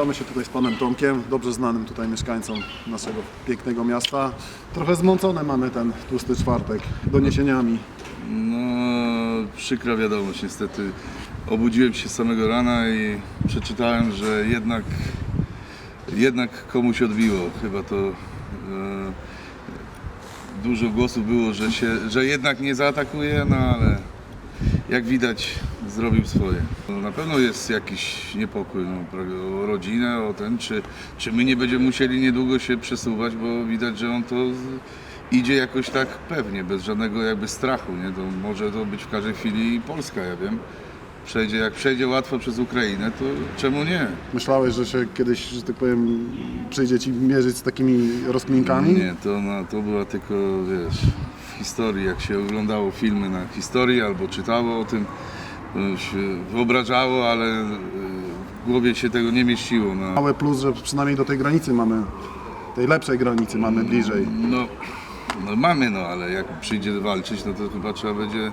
Witamy się tutaj z panem Tomkiem, dobrze znanym tutaj mieszkańcom naszego pięknego miasta. Trochę zmącone mamy ten tłusty czwartek doniesieniami. No, przykra wiadomość niestety. Obudziłem się samego rana i przeczytałem, że jednak, jednak komuś odbiło. Chyba to e, dużo głosów było, że, się, że jednak nie zaatakuje, no ale jak widać zrobił swoje. No, Na pewno jest jakiś niepokój no, o rodzinę, o ten, czy, czy my nie będziemy musieli niedługo się przesuwać, bo widać, że on to idzie jakoś tak pewnie, bez żadnego jakby strachu, nie? To może to być w każdej chwili Polska, ja wiem. Przejdzie, jak przejdzie łatwo przez Ukrainę, to czemu nie? Myślałeś, że się kiedyś, że tak powiem, przyjdzie ci mierzyć z takimi rozkminkami? Nie, to, no, to była tylko, wiesz, w historii, jak się oglądało filmy na historii albo czytało o tym, się wyobrażało, ale e, w głowie się tego nie mieściło. No, Mały plus, że przynajmniej do tej granicy mamy, tej lepszej granicy mamy bliżej. no, no mamy, no, ale jak przyjdzie walczyć, no to chyba trzeba będzie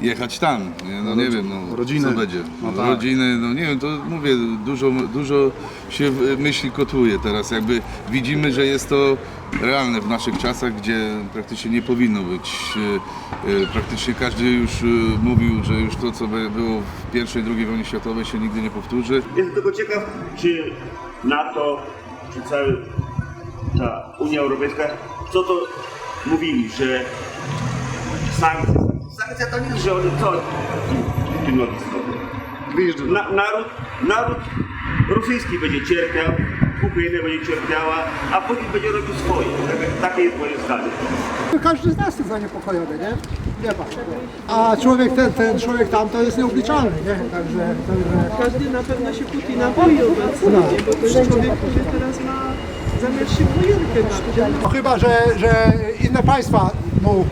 jechać tam, nie? no nie wiem, no, rodziny. co będzie. No tak. Rodziny, no nie wiem, to mówię, dużo, dużo się myśli kotłuje teraz, jakby widzimy, że jest to realne w naszych czasach, gdzie praktycznie nie powinno być. e, e, Praktycznie każdy już e, mówił, że już to, co by- było w pierwszej, drugiej wojnie światowej się nigdy nie powtórzy. Jestem tylko ciekaw, czy NATO, czy cała ta Unia Europejska, co to mówili, że sankcje, nie, że oni co w tym lotnisku. Widzisz, że Na, naród, naród rosyjski będzie cierpiał, Ukraina będzie cierpiała, a Putin będzie robił swoje. Tak- Takie jest moje zdanie. Każdy z nas jest zaniepokojony, nie? Wie pan. A człowiek ten, ten człowiek tam to jest nieobliczalny, nie? Także, także Każdy na pewno się Putina boi obecnie, nie? bo to jest człowiek, który teraz ma zamiar się wojenkę na no chyba, że, że inne państwa mu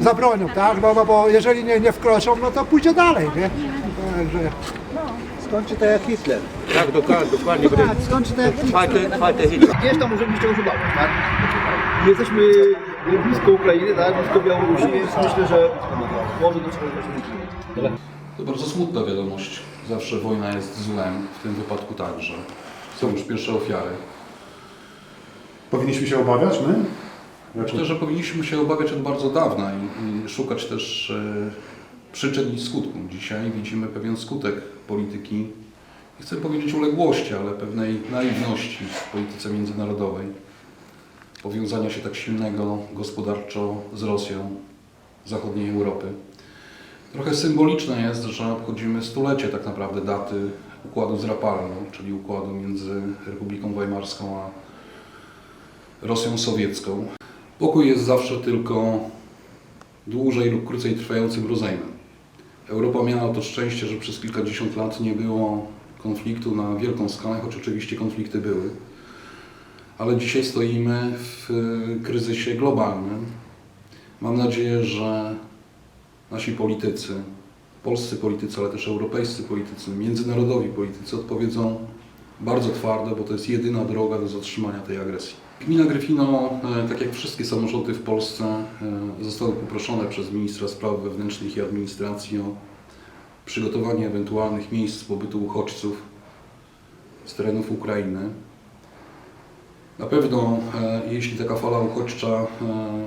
zabronią, tak? No, no bo jeżeli nie, nie wkroczą, no to pójdzie dalej, nie? Także Skończy to jak Hitler. Tak, dokładnie, dokładnie. będzie. tak, skończy to jak Czwarty, czwarty Hitler. Gdzieś tam możemy jeszcze używać, tak? My jesteśmy blisko Ukrainy, tak? Blisko Białorusi, więc myślę, że może do czegoś. To bardzo smutna wiadomość. Zawsze wojna jest złem, w tym wypadku także. Są już pierwsze ofiary. powinniśmy się obawiać, my? Myślę, że powinniśmy się obawiać od bardzo dawna i, i szukać też e, przyczyn i skutków. Dzisiaj widzimy pewien skutek polityki, nie chcę powiedzieć uległości, ale pewnej naiwności w polityce międzynarodowej. Powiązania się tak silnego gospodarczo z Rosją zachodniej Europy. Trochę symboliczne jest, że obchodzimy stulecie tak naprawdę daty układu z Rapallu, czyli układu między Republiką Weimarską a Rosją Sowiecką. Pokój jest zawsze tylko dłużej lub krócej trwającym rozejmem. Europa miała to szczęście, że przez kilkadziesiąt lat nie było konfliktu na wielką skalę, choć oczywiście konflikty były. Ale dzisiaj stoimy w y, kryzysie globalnym. Mam nadzieję, że nasi politycy, polscy politycy, ale też europejscy politycy, międzynarodowi politycy odpowiedzą bardzo twardo, bo to jest jedyna droga do zatrzymania tej agresji. Gmina Gryfino, e, tak jak wszystkie samorządy w Polsce, e, zostały poproszone przez ministra spraw wewnętrznych i administracji o przygotowanie ewentualnych miejsc pobytu uchodźców z terenów Ukrainy. Na pewno, e, jeśli taka fala uchodźcza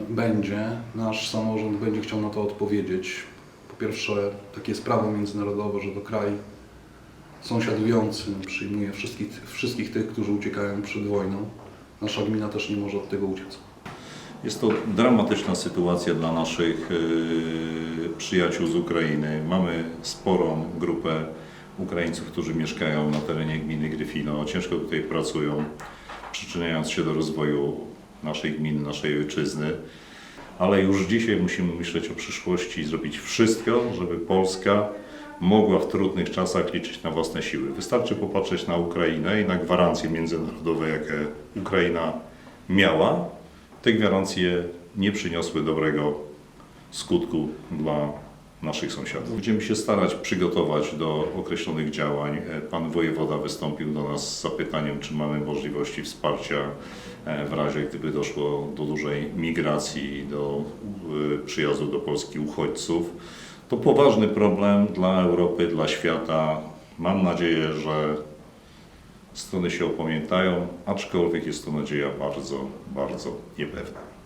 będzie, nasz samorząd będzie chciał na to odpowiedzieć. Po pierwsze, takie jest prawo międzynarodowe, że to kraj sąsiadujący przyjmuje wszystkich, wszystkich tych, którzy uciekają przed wojną. Nasza gmina też nie może od tego uciec. Jest to dramatyczna sytuacja dla naszych y, przyjaciół z Ukrainy. Mamy sporą grupę Ukraińców, którzy mieszkają na terenie gminy Gryfino, ciężko tutaj pracują, przyczyniając się do rozwoju naszej gminy, naszej ojczyzny. Ale już dzisiaj musimy myśleć o przyszłości i zrobić wszystko, żeby Polska mogła w trudnych czasach liczyć na własne siły. Wystarczy popatrzeć na Ukrainę i na gwarancje międzynarodowe, jakie Ukraina miała. Te gwarancje nie przyniosły dobrego skutku dla naszych sąsiadów. Będziemy się starać przygotować do określonych działań. E, Pan wojewoda wystąpił do nas z zapytaniem, czy mamy możliwości wsparcia e, w razie, gdyby doszło do dużej migracji, do e, przyjazdu do Polski uchodźców. To poważny problem dla Europy, dla świata. Mam nadzieję, że strony się opamiętają, aczkolwiek jest to nadzieja bardzo, bardzo niepewna.